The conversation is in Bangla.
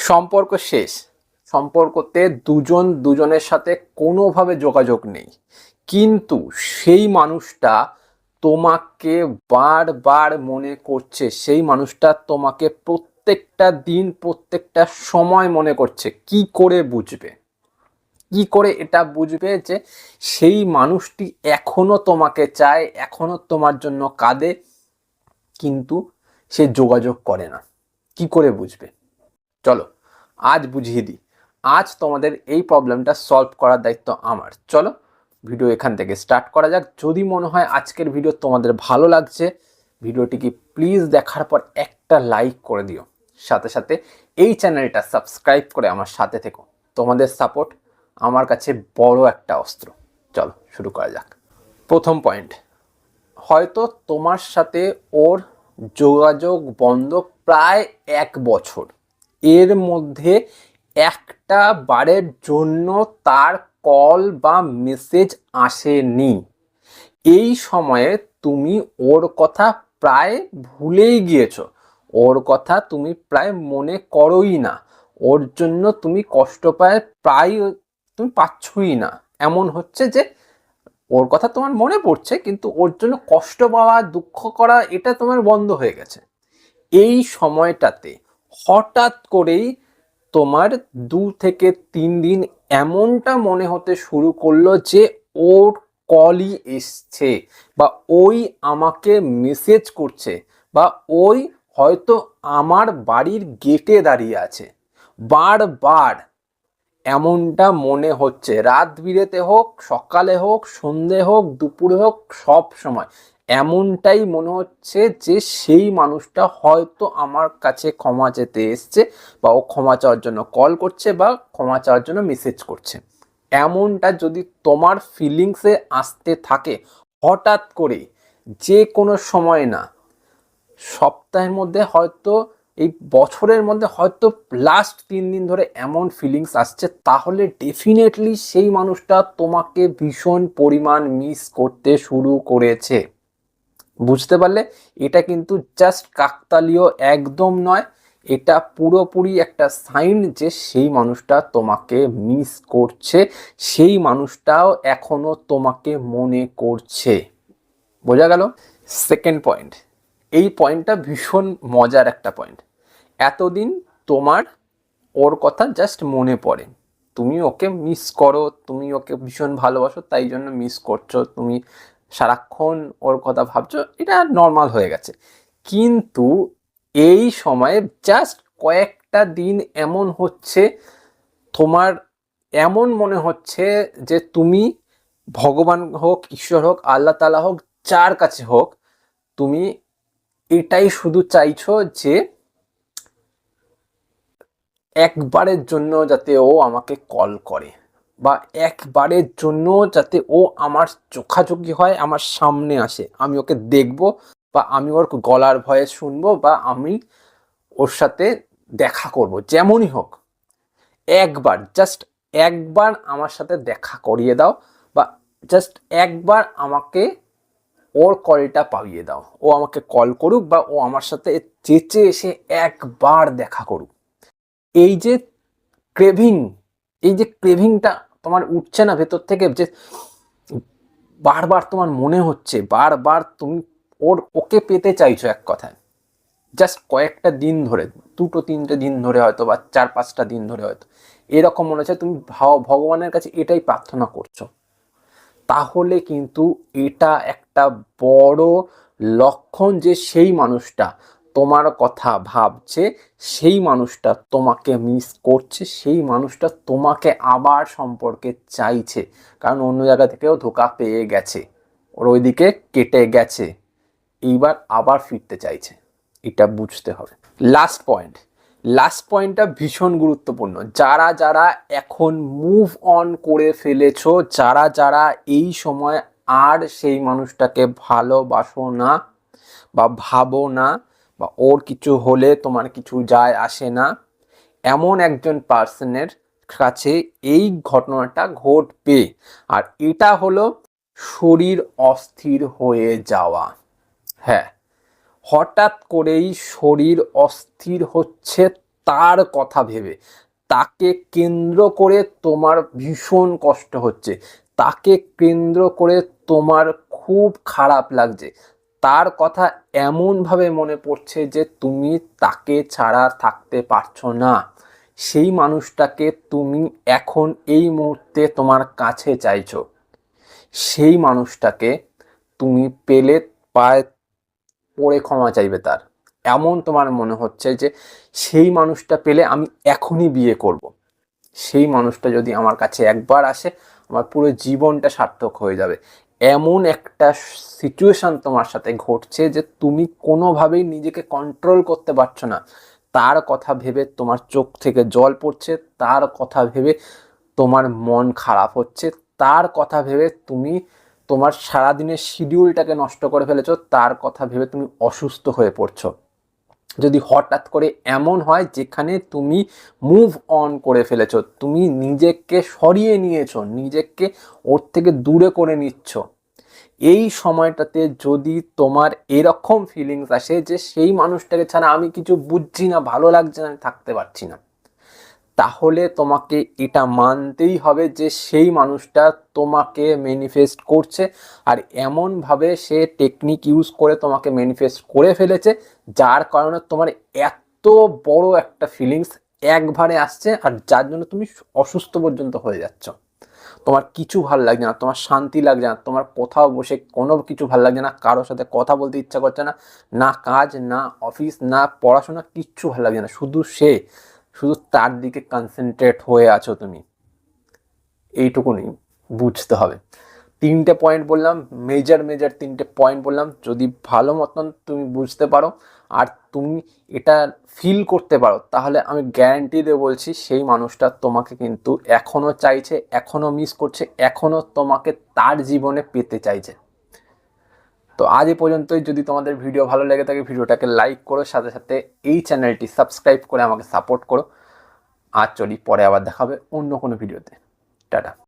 সম্পর্ক শেষ। সম্পর্কতে দুজন দুজনের সাথে কোনোভাবে যোগাযোগ নেই। কিন্তু সেই মানুষটা তোমাকে বারবার মনে করছে, সেই মানুষটা তোমাকে প্রত্যেকটা দিন, প্রত্যেকটা সময় মনে করছে। কি করে বুঝবে? কি করে এটা বুঝবে যে সেই মানুষটি এখনও তোমাকে চায়, এখনও তোমার জন্য কাঁদে, কিন্তু সে যোগাযোগ করে না? কি করে বুঝবে? চলো, আজ বুঝিয়ে দিই। আজ তোমাদের এই প্রবলেমটা সলভ করার দায়িত্ব আমার। চলো ভিডিও এখান থেকে স্টার্ট করা যাক। যদি মনে হয় আজকের ভিডিও তোমাদের ভালো লাগছে ভিডিওটিকে প্লিজ দেখার পর একটা লাইক করে দিও। সাথে সাথে এই চ্যানেলটা সাবস্ক্রাইব করে আমার সাথে থেকো। তোমাদের সাপোর্ট আমার কাছে বড় একটা অস্ত্র। চলো, শুরু করা যাক। প্রথম পয়েন্ট হয়তো তোমার সাথে ওর যোগাযোগ বন্ধ প্রায় এক বছর। এর মধ্যে একটা বারের জন্য তার কল বা মেসেজ আসেনি। এই সময়ে তুমি ওর কথা প্রায় ভুলেই গিয়েছো। ওর কথা তুমি প্রায় মনে করোই না। ওর জন্য তুমি কষ্ট পায় প্রায় তুমি পাচ্ছই না। এমন হচ্ছে যে ওর কথা তোমার মনে পড়ছে, কিন্তু ওর জন্য কষ্ট পাওয়া, দুঃখ করা এটা তোমার বন্ধ হয়ে গেছে। এই সময়টাতে হঠাৎ করেই তোমার দু থেকে তিন দিন এমনটা মনে হতে শুরু করল যে ওর কলই এসছে বা ওই আমাকে মেসেজ করছে বা ওই হয়তো আমার বাড়ির গেটে দাঁড়িয়ে আছে। বারবার এমনটা মনে হচ্ছে। রাত বিরেতে হোক, সকালে হোক, সন্ধে হোক, দুপুরে হোক, সব সময়। এমনটাই মনে হচ্ছে যে সেই মানুষটা হয়তো আমার কাছে ক্ষমা চেতে এসছে বা ও ক্ষমা চাওয়ার জন্য কল করছে বা ক্ষমা চাওয়ার জন্য মেসেজ করছে। এমনটা যদি তোমার ফিলিংসে আসতে থাকে, হঠাৎ করে যে কোনো সময় না, সপ্তাহের মধ্যে হয়তো, এই বছরের মধ্যে হয়তো লাস্ট তিন দিন ধরে এমন ফিলিংস আসছে, তাহলে ডেফিনেটলি সেই মানুষটা তোমাকে ভীষণ পরিমাণ মিস করতে শুরু করেছে। বুঝতে পারলে? এটা কিন্তু জাস্ট কাকতালীয় একদম নয়। এটা পুরোপুরি একটা সাইন যে সেই মানুষটা তোমাকে মিস করছে, সেই মানুষটাও এখনও তোমাকে মনে করছে। বোঝা গেল? সেকেন্ড পয়েন্ট এই পয়েন্টটা ভীষণ মজার একটা পয়েন্ট এতদিন তোমার ওর কথা জাস্ট মনে পড়ে। তুমি ওকে মিস করো, তুমি ওকে ভীষণ ভালোবাসো, তাই জন্য মিস করছ। তুমি সারাক্ষণ ওর কথা ভাবছ, এটা নর্মাল হয়ে গেছে। কিন্তু এই সময়ে জাস্ট কয়েকটা দিন এমন হচ্ছে, তোমার এমন মনে হচ্ছে যে তুমি ভগবান হোক, ঈশ্বর হোক, আল্লাহ তালা হোক, যার কাছে হোক, তুমি এটাই শুধু চাইছো যে একবারের জন্য যাতে ও আমাকে কল করে। বা একবারের জন্য যাতে ও আমার চোখাচোখি হয়, আমার সামনে আসে। আমি ওকে দেখব বা আমি ওর গলার ভয়ে শুনব বা আমি ওর সাথে দেখা করব, যেমনই হোক। একবার জাস্ট একবার আমার সাথে দেখা করিয়ে দাও বা জাস্ট একবার আমাকে ওর কলটা পাইয়ে দাও। ও আমাকে কল করুক বা ও আমার সাথে চেঁচে এসে একবার দেখা করুক। এই যে ক্রেভিং এই যে ক্রেভিংটা তোমার উঠছে না, ভেতর থেকে যে বারবার তোমার মনে হচ্ছে, বারবার তুমি ওর, ওকে পেতে চাইছো এক কথায়। জাস্ট কয়েকটা দিন ধরে, দুটো, তিনটে দিন ধরে হয়তো বা চার, পাঁচটা দিন ধরে হয়তো। এরকম মনে হচ্ছে তুমি ভগবানের কাছে এটাই প্রার্থনা করছ। তাহলে কিন্তু এটা একটা বড় লক্ষণ যে সেই মানুষটা তোমার কথা ভাবছে, সেই মানুষটা তোমাকে মিস করছে, সেই মানুষটা তোমাকে আবার সম্পর্কে চাইছে। কারণ অন্য জায়গা থেকেও ধোকা পেয়ে গেছে। ওর ওইদিকে কেটে গেছে। এইবার আবার ফিরতে চাইছে। এটা বুঝতে হবে। লাস্ট পয়েন্ট লাস্ট পয়েন্টটা ভীষণ গুরুত্বপূর্ণ। যারা যারা এখন মুভ অন করে ফেলেছ, যারা যারা এই সময় আর সেই মানুষটাকে ভালোবাসো না বা ভাবো না বা ওর কিছু হলে তোমার কিছু যায়, আসে না। এমন একজন পার্সনের কাছে এই ঘটনাটা ঘটবে। আর এটা হলো শরীর অস্থির হয়ে যাওয়া। হ্যাঁ হঠাৎ করেই শরীর অস্থির হচ্ছে তার কথা ভেবে। তাকে কেন্দ্র করে তোমার ভীষণ কষ্ট হচ্ছে। তাকে কেন্দ্র করে তোমার খুব খারাপ লাগছে। তার কথা এমনভাবে মনে পড়ছে যে তুমি তাকে ছাড়া থাকতে পারছ না। সেই মানুষটাকে তুমি এখন এই মুহূর্তে তোমার কাছে চাইছো। সেই মানুষটাকে তুমি পেলে পায়ে পড়ে ক্ষমা চাইবে তার। এমন তোমার মনে হচ্ছে যে সেই মানুষটা পেলে আমি এখনই বিয়ে করব। সেই মানুষটা যদি আমার কাছে একবার আসে, আমার পুরো জীবনটা সার্থক হয়ে যাবে। এমন একটা সিচুয়েশান তোমার সাথে ঘটছে যে তুমি কোনোভাবেই নিজেকে কন্ট্রোল করতে পারছ না। তার কথা ভেবে তোমার চোখ থেকে জল পড়ছে, তার কথা ভেবে তোমার মন খারাপ হচ্ছে, তার কথা ভেবে তুমি তোমার সারাদিনের শিডিউলটাকে নষ্ট করে ফেলেছো, তার কথা ভেবে তুমি অসুস্থ হয়ে পড়ছো। যদি হঠাৎ করে এমন হয় যেখানে তুমি মুভ অন করে ফেলেছ, তুমি নিজেকে সরিয়ে নিয়েছ, নিজেকে ওর থেকে দূরে করে নিচ্ছ, এই সময়টাতে যদি তোমার এরকম ফিলিংস আসে যে সেই মানুষটাকে ছাড়া আমি কিছু বুঝছি না, ভালো লাগছে না, আমি থাকতে পারছি না। তাহলে তোমাকে এটা মানতেই হবে যে সেই মানুষটা তোমাকে ম্যানিফেস্ট করছে আর এমনভাবে সে টেকনিক ইউজ করে তোমাকে ম্যানিফেস্ট করে ফেলেছে, যার কারণে তোমার এত বড় একটা ফিলিংস একবারে আসছে আর যার জন্য তুমি অসুস্থ পর্যন্ত হয়ে যাচ্ছ। তোমার কিছু ভালো লাগছে না, তোমার শান্তি লাগছে না, তোমার কোথাও বসে কোনো কিছু ভালো লাগছে না, কারোর সাথে কথা বলতে ইচ্ছা করছে না না কাজ, না অফিস না পড়াশোনা, কিচ্ছু ভালো লাগছে না, শুধু সে। শুধু তার দিকে কনসেন্ট্রেট হয়ে আছো তুমি। এইটুকুনি বুঝতে হবে। তিনটে পয়েন্ট বললাম মেজার মেজার তিনটে পয়েন্ট বললাম। যদি ভালো মতন তুমি বুঝতে পারো আর তুমি এটা ফিল করতে পারো, তাহলে আমি গ্যারান্টি দিয়ে বলছি সেই মানুষটা তোমাকে কিন্তু এখনও চাইছে এখনও মিস করছে এখনও তোমাকে তার জীবনে পেতে চাইছে। তো আজ এ পর্যন্তই। যদি তোমাদের ভিডিও ভালো লেগে থাকে, ভিডিওটাকে লাইক করো, সাথে সাথে এই চ্যানেলটি সাবস্ক্রাইব করে আমাকে সাপোর্ট করো। আর চলি, পরে আবার দেখাবে অন্য কোনো ভিডিওতে টাটা।